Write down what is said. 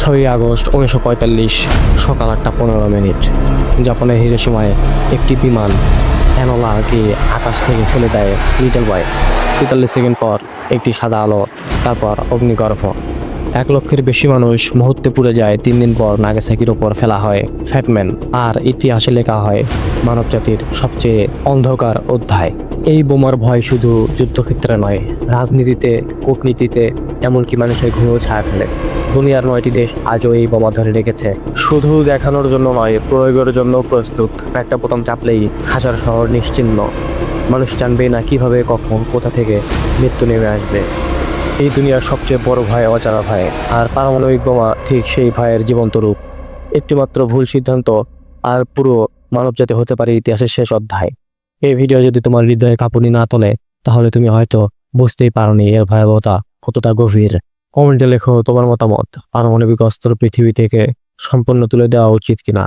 ছয়ই আগস্ট উনিশশো পঁয়তাল্লিশ, সকাল আটটা পনেরো মিনিট। জাপানের হিরোসীমায় একটি বিমান অ্যানোলাকে আকাশ থেকে ফেলে দেয় লিটল বয়। তেতাল্লিশ সেকেন্ড পর একটি সাদা আলো, তারপর অগ্নিগর্ভ। এক লক্ষের বেশি মানুষ মুহূর্তে পুড়ে যায়, তিন দিন পর নাগাসাকির ওপর ফেলা হয় ফ্যাটম্যান। আর ইতিহাসে লেখা হয়, মানবজাতির সবচেয়ে অন্ধকার অধ্যায়। এই বোমার ভয় শুধু যুদ্ধক্ষেত্রে নয়, রাজনীতিতে, কূটনীতিতে এমনকি মানুষের ঘুমেও ছায়া ফেলে। দুনিয়ার নয়টি দেশ আজও এই বোমা ধরে রেখেছে। শুধু দেখানোর জন্য নয়, প্রয়োগের জন্য প্রস্তুত। একটা বোতাম চাপলেই হাজার শহর নিশ্চিহ্ন মানুষ জানবে না কীভাবে, কখন, কোথা থেকে মৃত্যু নেমে আসবে। এই দুনিয়ার সবচেয়ে বড় ভয় অজানা ভয়। আর পারমাণবিক বোমা ঠিক সেই ভয়ের জীবন্ত রূপ। একটিমাত্র ভুল সিদ্ধান্ত আর পুরো মানবজাতি হতে পারে ইতিহাসের শেষ অধ্যায়। এই ভিডিও যদি তোমার হৃদয়ে কাঁপুনি না তোলে, তাহলে তুমি হয়তো বুঝতেই পারোনি এর ভয়াবহতা। কতটা গভীর? কমেন্টে লেখো তোমার মতামত। পারমাণবিক অস্ত্র পৃথিবী থেকে সম্পূর্ণ তুলে দেওয়া উচিত কিনা?